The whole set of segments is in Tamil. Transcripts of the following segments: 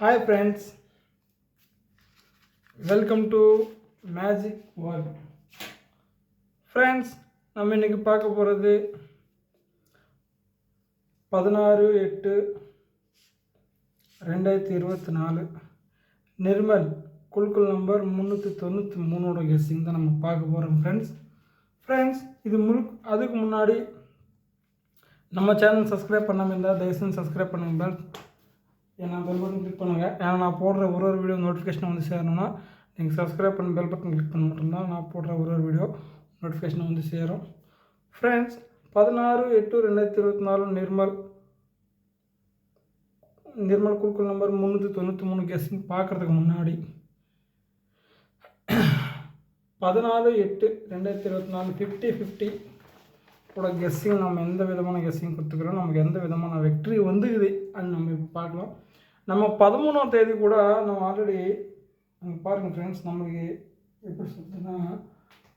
Hi friends welcome to magic world friends நம்ம இன்றைக்கி பார்க்க போகிறது பதினாறு எட்டு ரெண்டாயிரத்தி இருபத்தி நாலு. நிர்மல் குழுக்கள் நம்பர் முந்நூற்றி தொண்ணூற்றி மூணோட கெஸ்ஸிங் தான் நம்ம பார்க்க போகிறோம் ஃப்ரெண்ட்ஸ் ஃப்ரெண்ட்ஸ் இது முழு அதுக்கு முன்னாடி நம்ம சேனல் சப்ஸ்கிரைப் பண்ணாமல் இருந்தால் தயவுசெய்து சப்ஸ்கிரைப் பண்ணுங்க ஏன்னா பெல் பட்டன் கிளிக் பண்ணுங்கள் ஏன்னா நான் போடுற ஒரு ஒரு வீடியோ நோட்டிஃபிகேஷன் வந்து சேரணும்னா நீங்கள் சப்ஸ்கிரைப் பண்ணி பெல் பட்டன் கிளிக் பண்ண மட்டும்தான் நான் போடுற ஒரு ஒரு வீடியோ நோட்டிஃபிகேஷன் வந்து சேரும். ஃப்ரெண்ட்ஸ் பதினாறு எட்டு ரெண்டாயிரத்தி இருபத்தி நாலு நிர்மல் நிர்மல் குழுக்கள் நம்பர் முந்நூற்றி தொண்ணூற்றி மூணு கெஸ்டிங் பார்க்குறதுக்கு முன்னாடி. பதினாலு எட்டு ரெண்டாயிரத்தி இருபத்தி நாலு ஃபிஃப்டி ஃபிஃப்டி கூட கெஸ்ஸிங் நம்ம எந்த விதமான கெஸ்ஸிங் கொடுத்துக்கிறோம் நமக்கு எந்த விதமான வெற்றி வந்துக்குது அது நம்ம இப்போ பார்க்கலாம். நம்ம பதிமூணாம் தேதி கூட நம்ம ஆல்ரெடி அங்கே பாருங்கள் ஃப்ரெண்ட்ஸ் நம்மளுக்கு எப்படி சொல்கிறதுன்னா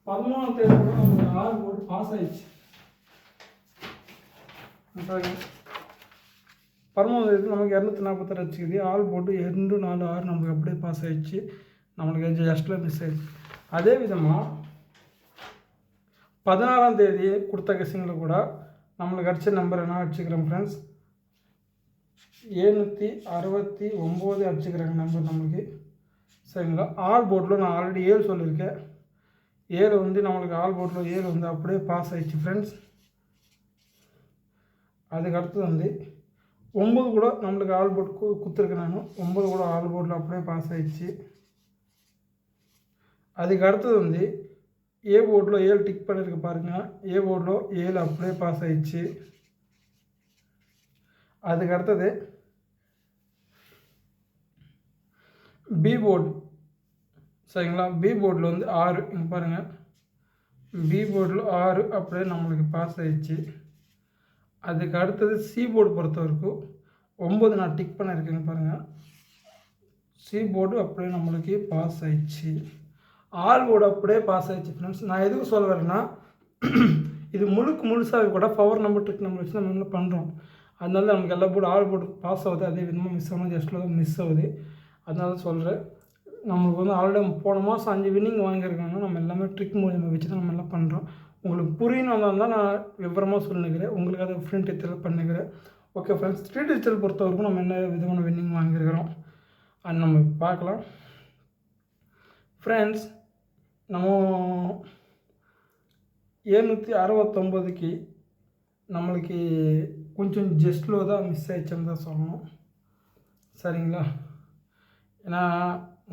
பதிமூணாம் தேதி கூட நமக்கு ஆறு போட்டு பாஸ் ஆயிடுச்சு. பதிமூணாம் தேதி நமக்கு இரநூத்தி நாற்பத்தாறு வச்சுக்குது ஆள் போட்டு ரெண்டு நாலு ஆறு நமக்கு அப்படியே பாஸ் ஆயிடுச்சு. நம்மளுக்கு ஜஸ்ட்டில் மிஸ் ஆயிடுச்சு. அதே விதமாக பதினாறாம் தேதி கொடுத்த கசிங்களை கூட நம்மளுக்கு அடித்த நம்பர் என்ன வச்சுக்கிறோம் ஃப்ரெண்ட்ஸ் ஏழ்நூற்றி அறுபத்தி ஒம்பது அடிச்சுக்கிறாங்க நம்பர் நம்மளுக்கு. சரிங்களா? ஆல் போர்டில் நான் ஆல்ரெடி ஏழு சொல்லியிருக்கேன். ஏழு வந்து நம்மளுக்கு ஆல் போர்டில் ஏழு வந்து அப்படியே பாஸ் ஆயிடுச்சு ஃப்ரெண்ட்ஸ் அதுக்கு அடுத்தது வந்து ஒம்பது கூட நம்மளுக்கு ஆல் போர்ட் கு குத்துருக்கேன் நான். ஒம்பது கூட ஆல் போர்டில் அப்படியே பாஸ் ஆயிடுச்சு. அதுக்கு அடுத்தது வந்து ஏ போர்டில் ஏழு டிக் பண்ணியிருக்கு பாருங்கள் ஏ போர்டில் ஏழு அப்படியே பாஸ் ஆயிடுச்சு. அதுக்கு அடுத்தது பி போர்டு சரிங்களா? பி போர்டில் வந்து ஆறு. இங்கே பாருங்கள் பி போர்டில் ஆறு அப்படியே நம்மளுக்கு பாஸ் ஆயிடுச்சு. அதுக்கு அடுத்தது சி போர்டு பொறுத்த வரைக்கும் ஒம்பது நான் டிக் பண்ணியிருக்கேங்க பாருங்கள் சி போர்டு அப்படியே நம்மளுக்கு பாஸ் ஆயிடுச்சு. ஆல் போர்டு அப்படியே பாஸ் ஆயிடுச்சு ஃப்ரெண்ட்ஸ் நான் எதுக்கு சொல்ல வரேன்னா இது முழுக்க முழுசாக கூட பவர் நம்பர் ட்ரிக் நம்ம வச்சு நம்ம என்ன பண்ணுறோம் அதனால நமக்கு எல்லா போர்டு ஆல் போர்டு பாஸ் ஆகுது. அதே விதமாக மிஸ் ஆனது ஜஸ்ட்டில் தான் மிஸ் ஆகுது. அதனால சொல்கிறேன் நம்மளுக்கு வந்து ஆல்ரெடி போன மாதம் அஞ்சு வின்னிங் வாங்கியிருக்காங்கன்னா நம்ம எல்லாமே ட்ரிக் மூலியமாக வச்சு தான் நம்ம எல்லாம் பண்ணுறோம் உங்களுக்கு புரியணும் தான் நான் விவரமாக சொல்லிக்கிறேன் உங்களுக்கு அதை ஃப்ரெண்ட் டீச்சர் பண்ணிக்கிறேன் ஓகே ஃப்ரெண்ட்ஸ் ஸ்ட்ரீட் டீச்சர் பொறுத்த வரைக்கும் நம்ம என்ன விதமான வின்னிங் வாங்கியிருக்கிறோம்? அது நம்ம பார்க்கலாம். ஃப்ரெண்ட்ஸ் நம்ம ஏழ்நூற்றி அறுபத்தொம்போதுக்கு நம்மளுக்கு கொஞ்சம் ஜஸ்ட்லோ தான் மிஸ் ஆயிடுச்சுன்னு தான் சொல்லணும். சரிங்களா? ஏன்னா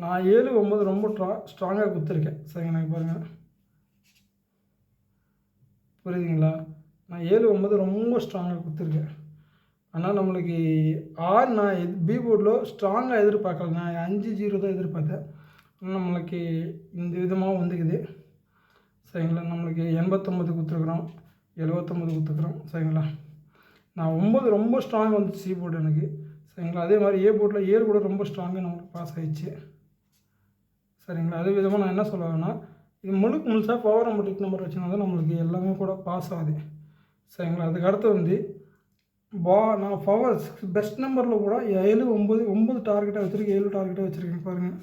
நான் ஏழு ஒம்பது ரொம்ப ஸ்ட்ரா ஸ்ட்ராங்காக கொடுத்துருக்கேன் எனக்கு பாருங்கள் புரியுதுங்களா? நான் ஏழு ஒம்பது ரொம்ப ஸ்ட்ராங்காக கொடுத்துருக்கேன் ஆனால் நம்மளுக்கு ஆறு நான் எது பி போர்டில் ஸ்ட்ராங்காக எதிர்பார்க்கல. நான் அஞ்சு ஜீரோ தான் எதிர்பார்த்தேன். நம்மளுக்கு இந்த விதமாக வந்துக்குது. சரிங்களா? நம்மளுக்கு எண்பத்தொம்பது கொடுத்துருக்குறோம் எழுபத்தொம்பது கொடுத்துக்குறோம் சரிங்களா? நான் ஒம்பது ரொம்ப ஸ்ட்ராங் வந்துச்சு சி போர்டு எனக்கு சரிங்களா? அதே மாதிரி ஏ போர்டில் ஏர் கூட ரொம்ப ஸ்ட்ராங்காக நம்மளுக்கு பாஸ் ஆயிடுச்சு. சரிங்களா? அதே விதமாக நான் என்ன சொல்லுவேன்னா இது முழுக்க முழுசாக பவர் நம்பர் டிக் நம்பர் வச்சுனா தான் நம்மளுக்கு எல்லாமே கூட பாஸ் ஆகுது. சரிங்களா? அதுக்கு அடுத்து வந்து பா நான் பவர் பெஸ்ட் நம்பரில் கூட ஏழு ஒம்பது ஒம்பது டார்கெட்டாக வச்சுருக்கேன் ஏழு டார்கெட்டாக வச்சுருக்கேன் பாருங்கள்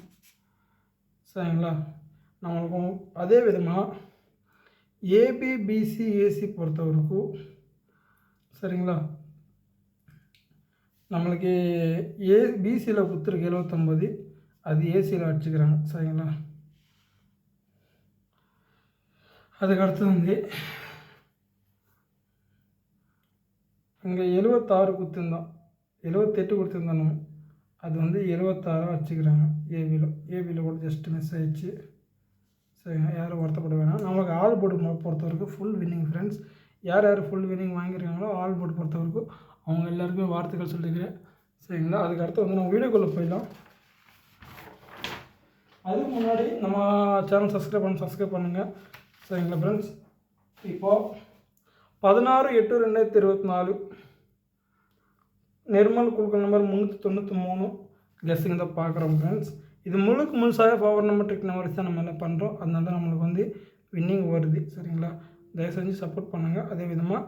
சரிங்களா? நம்மளுக்கும் அதே விதமாக ஏபிபிசி ஏசி பொறுத்த வரைக்கும் சரிங்களா நம்மளுக்கு ஏ பிசியில் கொடுத்துருக்கு எழுபத்தொம்பது அது ஏசியில் அடிச்சுக்கிறாங்க சரிங்களா அதுக்கு அடுத்தது வந்து இங்கே எழுபத்தாறு கொடுத்துருந்தோம் எழுபத்தெட்டு கொடுத்துருந்தோம் நம்ம அது வந்து எழுபத்தாறு வச்சுக்கிறாங்க ஏபியில் ஏபியில் கூட ஜஸ்ட் மிஸ் ஆயிடுச்சு சரிங்க யாரும் வருத்தப்பட வேணாம். நம்மளுக்கு ஆல் போர்டு பொறுத்த வரைக்கும் ஃபுல் வின்னிங் ஃப்ரெண்ட்ஸ் யார் யார் ஃபுல் வின்னிங் வாங்கியிருக்காங்களோ ஆல் போர்டு பொறுத்த வரைக்கும் அவங்க எல்லாருக்குமே வார்த்தைகள் சொல்லிக்கிறேன். சரிங்களா? அதுக்கு அடுத்து வந்து நம்ம வீடியோக்குள்ளே போயிடலாம். அதுக்கு முன்னாடி நம்ம சேனல் சப்ஸ்கிரைப் பண்ண சப்ஸ்கிரைப் பண்ணுங்கள் சரிங்களா ஃப்ரெண்ட்ஸ் இப்போது பதினாறு எட்டு ரெண்டாயிரத்தி இருபத்தி நாலு. நிர்மல் குழுக்கள் நம்பர் முந்நூற்றி தொண்ணூற்றி மூணு. கெஸ்ஸிங் தான் பார்க்குறோம் ஃப்ரெண்ட்ஸ் இது முழுக்க முழுசாக பவர் நம்பர் ட்ரிக் தான் நம்ம எல்லாம் பண்ணுறோம் அதனால தான் நம்மளுக்கு வந்து வின்னிங் வருது. சரிங்களா? தயவு செஞ்சு சப்போர்ட் பண்ணுங்கள் அதே விதமாக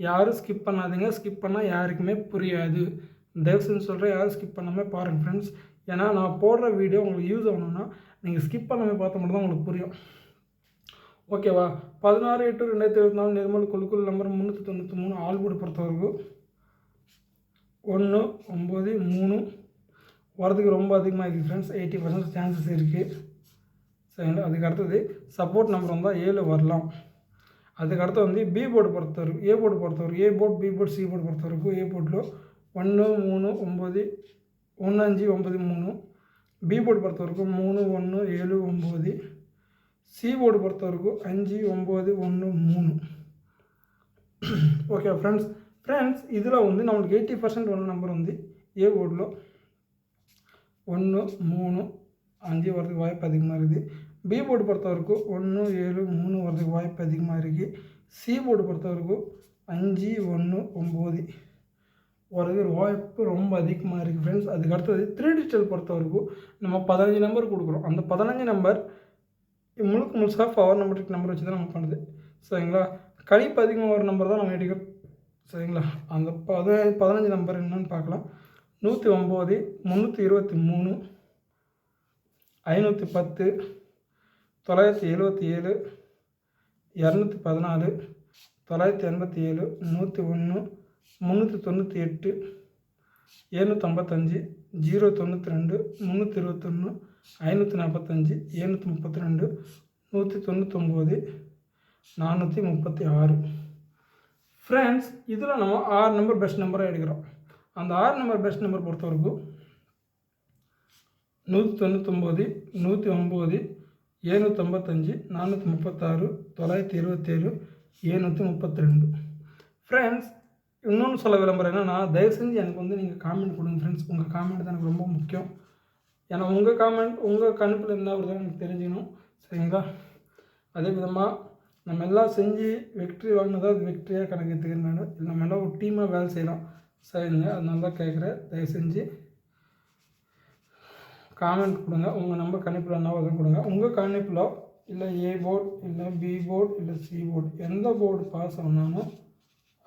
யாரும் ஸ்கிப் பண்ணாதீங்க. ஸ்கிப் பண்ணால் யாருக்குமே புரியாது. தயவு செஞ்சு சொல்கிறேன் யாரும் ஸ்கிப் பண்ணாமல் பாருங்கள் ஃப்ரெண்ட்ஸ் ஏன்னா நான் போடுற வீடியோ உங்களுக்கு யூஸ் ஆகணும்னா நீங்கள் ஸ்கிப் பண்ணாமல் பார்த்த மட்டும் தான் உங்களுக்கு புரியும். ஓகேவா பதினாறு எட்டு ரெண்டாயிரத்தி இருபத்தி நாலு நிர்மல் குழுக்குள் நம்பர் முந்நூற்றி தொண்ணூற்றி மூணு ஆல்போர்டு பொறுத்தவரைக்கும் ஒன்று ஒம்பது மூணு வரதுக்கு ரொம்ப அதிகமாக இருக்குது ஃப்ரெண்ட்ஸ் எயிட்டி பர்சன்ட் சான்சஸ் இருக்குது சரிங்களா அதுக்கு அடுத்தது சப்போர்ட் நம்பர் வந்தால் ஏழு வரலாம் அதுக்கு அடுத்து வந்து பி போர்டு பொறுத்தவரைக்கும் ஏ போர்டு பொறுத்தவரைக்கும் A board B board C board பொறுத்தவரைக்கும் ஏ போர்டில் ஒன்று மூணு ஒம்பது ஒன்று அஞ்சு ஒம்பது மூணு பி போர்டு பொறுத்தவரைக்கும் மூணு ஒன்று ஏழு ஒம்பது சி போர்டு பொறுத்தவரைக்கும் அஞ்சு ஒம்பது ஒன்று மூணு ஓகே ஃப்ரெண்ட்ஸ் ஃப்ரெண்ட்ஸ் இதில் வந்து நம்மளுக்கு எயிட்டி பர்சன்ட் ஒன்று நம்பர் வந்து ஏ போர்டில் ஒன்று மூணு அஞ்சு வரதுக்கு வாய்ப்பு அதிகமாக இருக்குது. பி போர்டு பொறுத்தவரைக்கும் ஒன்று ஏழு மூணு வரதுக்கு வாய்ப்பு அதிகமாக இருக்குது. சி போர்டு பொறுத்தவரைக்கும் அஞ்சு ஒன்று ஒம்பது வரதுக்கு வாய்ப்பு ரொம்ப அதிகமாக இருக்குது ஃப்ரெண்ட்ஸ் அதுக்கு அடுத்தது த்ரீ டிஜிட்டல் பொறுத்தவரைக்கும் நம்ம பதினஞ்சு நம்பர் கொடுக்குறோம். அந்த பதினஞ்சு நம்பர் முழுக்க முழுசாக பவர் நம்பருக்கு நம்பர் வச்சு தான் நம்ம பண்ணுது. சரிங்களா? கழிப்பு அதிகமாக ஒரு நம்பர் தான் நம்ம எடுக்க சரிங்களா? அந்த பத பதினஞ்சு நம்பர் என்னன்னு பார்க்கலாம். நூற்றி ஒம்பது முந்நூற்றி இருபத்தி மூணு ஐநூற்றி பத்து தொள்ளாயிரத்தி எழுபத்தி ஏழு இரநூத்தி பதினாலு தொள்ளாயிரத்தி எண்பத்தி ஏழு நூற்றி ஒன்று முந்நூற்றி தொண்ணூற்றி எட்டு ஏழ்நூற்றம்பத்தஞ்சு ஜீரோ தொண்ணூற்றி ரெண்டு முந்நூற்றி இருபத்தொன்று ஐநூற்றி நாற்பத்தஞ்சு ஏழ்நூற்றி முப்பத்தி ரெண்டு நூற்றி தொண்ணூத்தொம்பது நானூற்றி முப்பத்தி ஆறு. ஃப்ரெண்ட்ஸ் இதில் நம்ம ஆறு நம்பர் பெஸ்ட் நம்பராக எடுக்கிறோம். அந்த ஆறு நம்பர் பெஸ்ட் நம்பர் பொறுத்த வரைக்கும் நூற்றி தொண்ணூத்தொம்போது நூற்றி ஒம்பது ஏழ்நூற்றம்பத்தஞ்சு நானூற்றி முப்பத்தாறு தொள்ளாயிரத்தி இருபத்தேழு ஏழ்நூற்றி முப்பத்தி ரெண்டு ஃப்ரெண்ட்ஸ் இன்னொன்று சொல்ல விளம்பரம் என்னென்னா தயவு செஞ்சு எனக்கு வந்து நீங்கள் காமெண்ட் கொடுங்க ஃப்ரெண்ட்ஸ் உங்கள் காமெண்ட் தான் எனக்கு ரொம்ப முக்கியம். ஏன்னா உங்கள் காமெண்ட் உங்கள் கணிப்பில் இருந்தால் ஒரு தான் எனக்கு தெரிஞ்சுக்கணும். சரிங்களா? அதே விதமாக நம்ம எல்லாம் செஞ்சு வெற்றி வாங்கினதா அது வெற்றியாக கணக்கு எடுத்துக்கிறேன் நம்ம எல்லாம் ஒரு டீமாக வேலை செய்யலாம். சரிங்க அதனால தான் கேட்குறேன் தயவு செஞ்சு காமெண்ட் கொடுங்க. உங்கள் நம்பர் கணிப்பில் என்ன வருதுன்னு கொடுங்க. உங்கள் கணிப்பில் இல்லை ஏ போர்டு இல்லை பி போர்டு இல்லை சி போர்டு எந்த போர்டு பாஸ் ஆனாலும்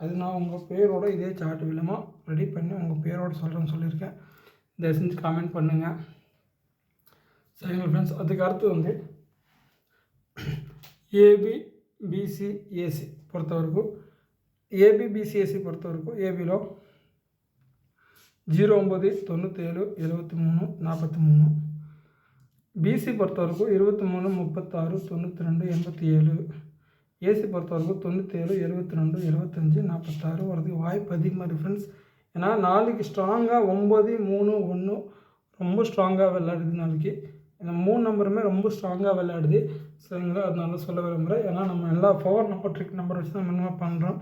அது நான் உங்கள் பேரோட இதே சார்ட் வில்லமாக ரெடி பண்ணி உங்கள் பேரோட சொல்கிறேன்னு சொல்லியிருக்கேன். தயவு செஞ்சு காமெண்ட் பண்ணுங்கள் சரிங்களா ஃப்ரெண்ட்ஸ் அதுக்கு அடுத்து வந்து ஏபி பிசி ஏசி பொறுத்தவரைக்கும் ஏபி பிசிஎஸ்சி பொறுத்தவரைக்கும் ஏபியில் ஜீரோ ஒம்பது தொண்ணூற்றேழு எழுபத்தி மூணு நாற்பத்தி மூணு பிசி பொறுத்தவரைக்கும் இருபத்தி மூணு முப்பத்தாறு தொண்ணூற்றி ரெண்டு எண்பத்தி ஏழு ஏசி பொறுத்தவரைக்கும் தொண்ணூற்றேழு எழுபத்தி ரெண்டு எழுபத்தஞ்சி நாற்பத்தாறு வரதுக்கு வாய்ப்பு அதிகமாக இருக்குது ஏன்னா நாளைக்கு ஸ்ட்ராங்காக ஒம்பது மூணு ஒன்று ரொம்ப ஸ்ட்ராங்காக விளையாடுது நாளைக்கு. இந்த மூணு நம்பருமே ரொம்ப ஸ்ட்ராங்காக விளையாடுது. சரிங்களா? அதனால சொல்ல விரும்புகிறேன் ஏன்னா நம்ம எல்லா பவர் நம்பர் ட்ரிக் நம்பர் வச்சு தான் மினிமம் பண்ணுறோம்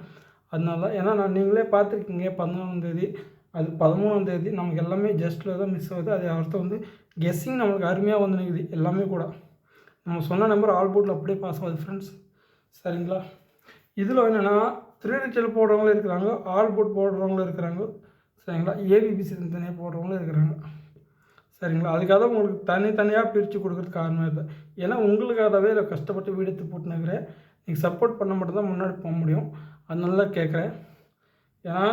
அதனால ஏன்னா நான் நீங்களே பார்த்துருக்கீங்க பதினொன்றாந்தேதி அது பதிமூணாந்தேதி நமக்கு எல்லாமே ஜஸ்ட்டில் தான் மிஸ் ஆகுது. அது அர்த்தம் வந்து கெஸ்ஸிங் நம்மளுக்கு அருமையாக வந்து நிற்குது எல்லாமே கூட. நம்ம சொன்ன நம்பர் ஆல் போர்ட்டில் அப்படியே பாஸ் ஆகுது ஃப்ரெண்ட்ஸ் சரிங்களா? இதில் என்னென்னா த்ரீ போடுறவங்களும் இருக்கிறாங்க ஆல் போர்ட் போடுறவங்களும் இருக்கிறாங்க. சரிங்களா? ஏபிபிசி தனியாக போடுறவங்களும் இருக்கிறாங்க. சரிங்களா? அதுக்காக தான் உங்களுக்கு தனித்தனியாக பிரித்து கொடுக்குறதுக்கு காரணமே இல்லை ஏன்னா உங்களுக்காகவே இதில் கஷ்டப்பட்டு வீடு போட்டுனுக்கிறேன் நீங்கள் சப்போர்ட் பண்ண மட்டும் தான் முன்னாடி போக முடியும். அதனால தான் கேட்குறேன் ஏன்னா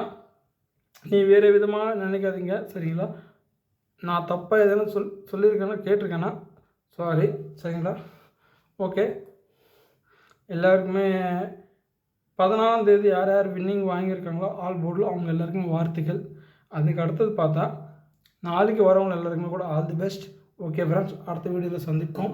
நீ வேறு விதமாக நினைக்காதீங்க சரிங்களா? நான் தப்பாக எதனா சொல் சொல்லியிருக்கேன்னா கேட்டிருக்கேன்னா சாரி சரிங்களா? ஓகே எல்லாருக்குமே பதினாலாம் தேதி யார் யார் வின்னிங் வாங்கியிருக்காங்களோ ஆல் போர்டில் அவங்க எல்லாருக்குமே வாழ்த்துக்கள். அதுக்கு அடுத்தது பார்த்தா நாளைக்கு வரவங்க எல்லாருக்குமே கூட all the best okay friends அடுத்த வீடியோவில் சந்திப்போம்.